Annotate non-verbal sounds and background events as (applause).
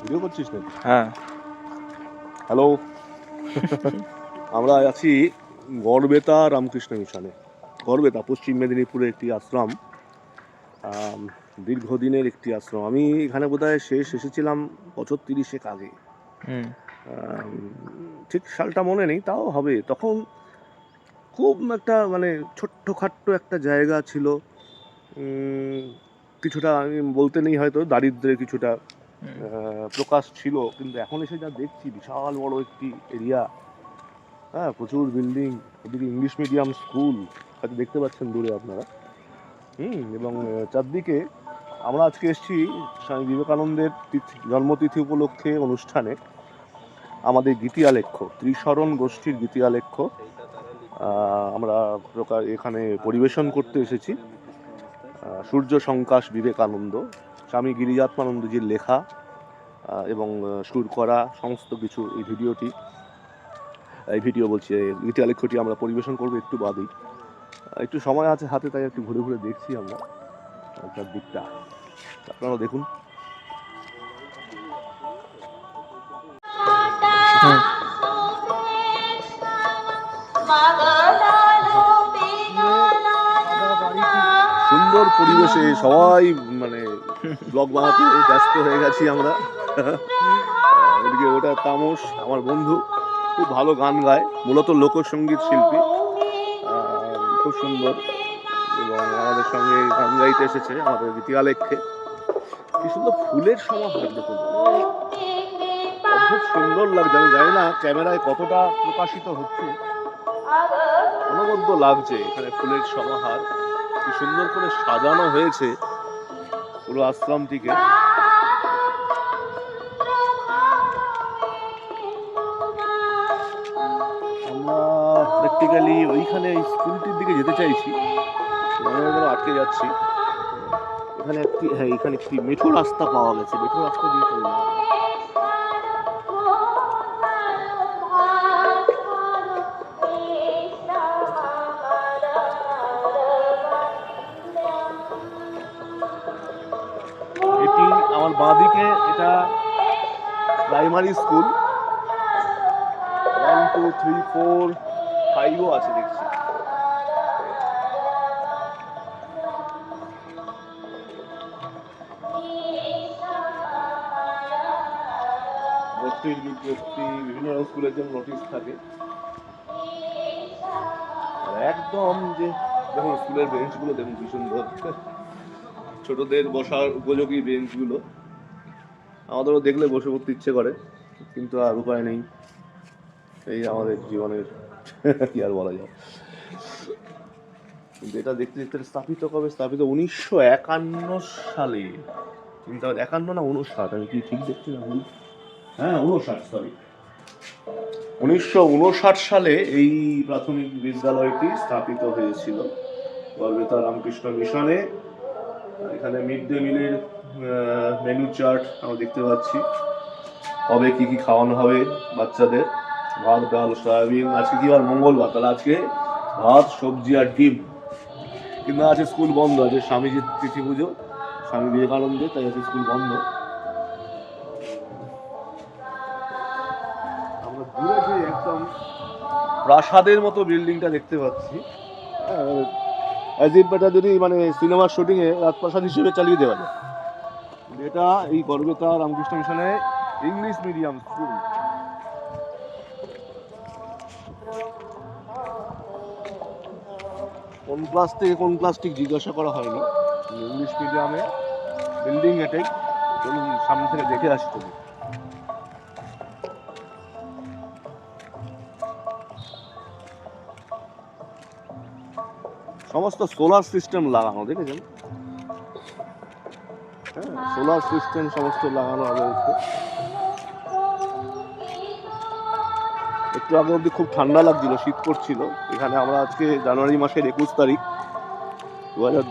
Video করছিস নাকি? হ্যাঁ। হ্যালো (laughs) আমরা আছি গড়বেতা রামকৃষ্ণ মিশনে। গড়বেতা পশ্চিম মেদিনীপুরের একটি আশ্রম দীর্ঘদিনের একটি আশ্রম। আমি এখানে বোধহয় শেষ এসেছিলাম বছর তিরিশেক আগে। ঠিক সালটা মনে নেই তাও হবে। তখন খুব একটা মানে ছোট্ট খাট্ট একটা জায়গা ছিল। কিছুটা আমি বলতে নেই হয়তো দারিদ্র্যের কিছুটা প্রকাশ ছিল, কিন্তু এখন এসে যা দেখছি, বিশাল বড় একটি এরিয়া হ্যাঁ প্রচুর বিল্ডিং ওদিকে ইংলিশ মিডিয়াম স্কুল হয়তো দেখতে পাচ্ছেন দূরে আপনারা। হুম, এবং চারদিকে আমরা আজকে এসেছি স্বামী বিবেকানন্দের তিথি- জন্মতিথি উপলক্ষে অনুষ্ঠানে। আমাদের গীতিয়ালেখ্য, ত্রিশরণ গোষ্ঠীর গীতিয়ালেখ্য আমরা প্রকার এখানে পরিবেশন করতে এসেছি। সূর্য সংকাশ বিবেকানন্দ স্বামী গিরিজাত্মানন্দজির লেখা এবং সুর করা, সমস্ত কিছু এই ভিডিওটি, এই ভিডিও বলছি, এই গীতিয়ালেখ্যটি আমরা পরিবেশন করব একটু বাদেই একটু সময় আছে হাতে, তাই একটু ঘুরে ঘুরে দেখছি আমরা, তার দিকটা আপনারা দেখুন হুম। সুন্দর পরিবেশে সবাই মানে ব্লগ বানাতে ব্যস্ত হয়ে গেছি আমরা। ওদিকে ওটা তামস, আমার বন্ধু, খুব ভালো গান গায়, মূলত লোকসঙ্গীত শিল্পী। খুব সুন্দর। এবং আমাদের সঙ্গে গান গাইতে এসেছে আমাদের গীতিকালেক্ষে কি সুন্দর ফুলের সমাহার দেখুন খুব সুন্দর লাগছে, আমি জানি না ক্যামেরায় কতটা প্রকাশিত হচ্ছে। অনবদ্য লাগছে এখানে ফুলের সমাহার। কি সুন্দর করে সাজানো হয়েছে পুরো আশ্রমটিকে। আমরা প্র্যাকটিক্যালি ওইখানে স্কুলটির দিকে যেতে চাইছি। আটকে যাচ্ছি। এখানে একটি হ্যাঁ এখানে একটি মেঠো রাস্তা পাওয়া গেছে। মেঠো রাস্তা দিয়ে আমার বাঁদিকে, এটা primary school. One two three four ফাইভও আছে দেখছি। ভর্তির বিজ্ঞপ্তি, বিভিন্ন স্কুলের জন্য নোটিশ থাকে। একদম যে, দেখুন, স্কুলের বেঞ্চগুলো দেখুন কি সুন্দর। ছোটদের বসার উপযোগী বেঞ্চগুলো আমাদেরও দেখলে বসে পড়তে ইচ্ছে করে, কিন্তু আর উপায় নেই। এই আমাদের জীবনের, কি আর বলা যায়। এটা দেখতে দেখতে স্থাপিত কবে? স্থাপিত উনিশশো একান্ন সালে। চিন্তা একান্ন না উনষাট আমি কি ঠিক দেখছি না হ্যাঁ উনষাট সরি উনিশশো উনষাট সালে এই প্রাথমিক বিদ্যালয়টি স্থাপিত হয়েছিল। গর্বেতা রামকৃষ্ণ মিশনে। এখানে মিড ডে মিলের মেনু চার্ট আমরা দেখতে পাচ্ছি। কবে কি কি খাওয়ানো হবে বাচ্চাদের? ভাত, ডাল, সয়াবিন, আজকে কি আর মঙ্গলবার। তাহলে আজকে ভাত, সবজি আর ডিম। কিন্তু আছে স্কুল বন্ধ আছে স্বামীজির তিথি পুজো, স্বামী বিবেকানন্দের, তাই আছে স্কুল বন্ধ। আমরা দূরে একদম প্রাসাদের মতো বিল্ডিংটা দেখতে পাচ্ছি। অ্যাজ ইফ যদি মানে সিনেমার শুটিংয়ে রাজপ্রাসাদ হিসেবে চালিয়ে দেওয়া যায়। এটা এই গর্বেতা রামকৃষ্ণ মিশনে ইংলিশ মিডিয়াম স্কুল। কোন ক্লাস থেকে কোন ক্লাস ঠিক জিজ্ঞাসা করা হয়নি। ইংলিশ মিডিয়ামে বিল্ডিং এটাই চলুন সামনে থেকে দেখে আসি। সমস্ত সোলার সিস্টেম লাগানো, দেখেছেন? হ্যাঁ সোলার সিস্টেম সমস্ত লাগানো রয়েছে একটু আগে অবধি খুব ঠান্ডা লাগছিল, শীত পড়ছিল। এখানে আমরা আজকে জানুয়ারি মাসের একুশ তারিখ, দু হাজার